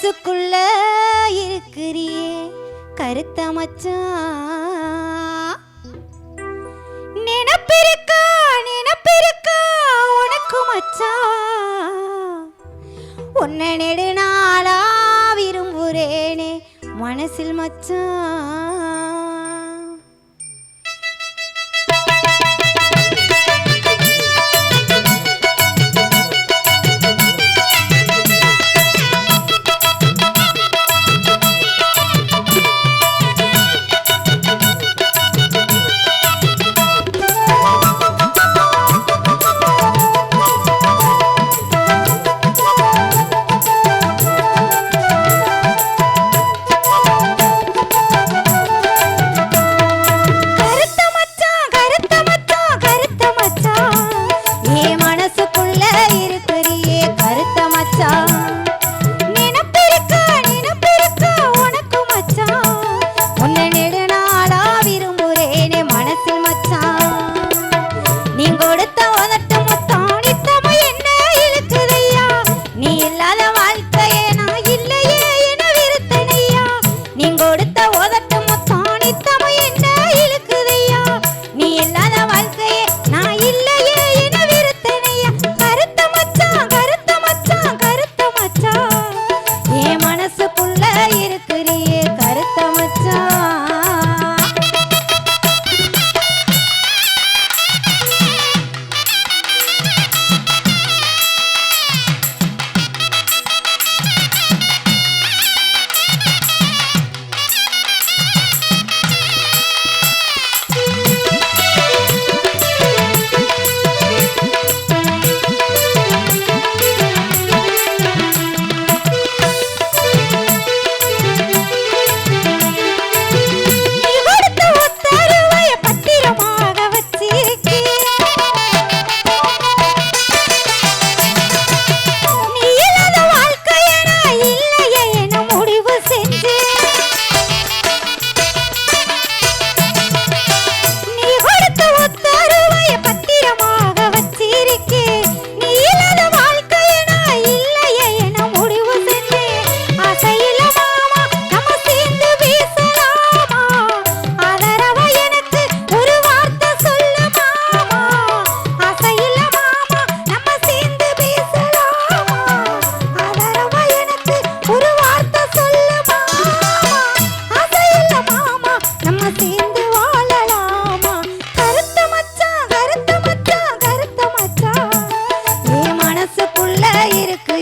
மனசுக்குள்ள இருக்கிறியே கருத்த மச்சான் நினப்பிருக்கா நினப்பிருக்கா உனக்கு மச்சான் உன்னை நெடுநாளா விரும்புறேனே மனசில் மச்சான்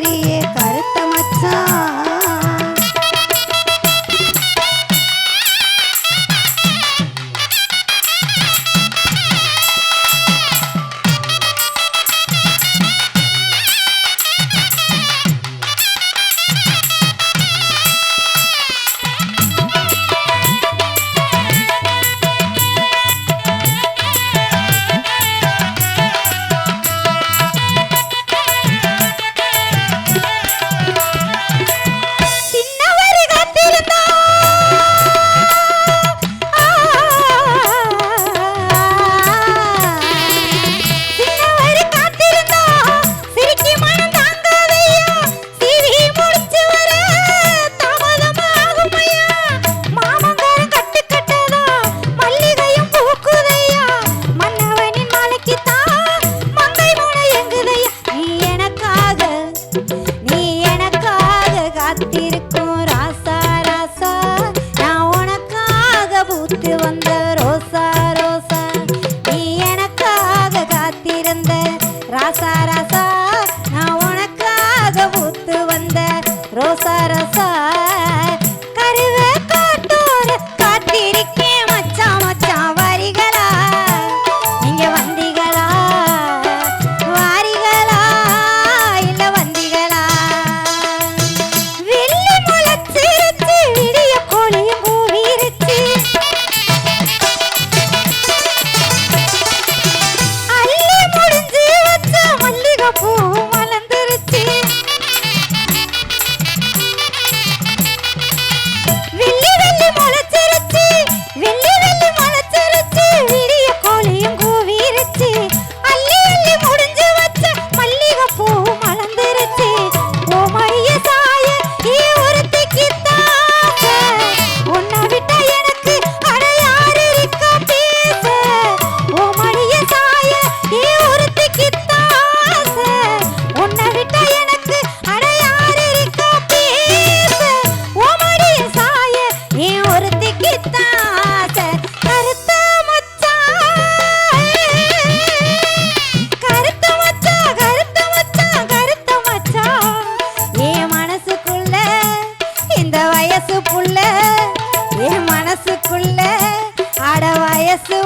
ladies. রাসা রাসা புள்ள என் மனசுக்குள்ள அட வயசு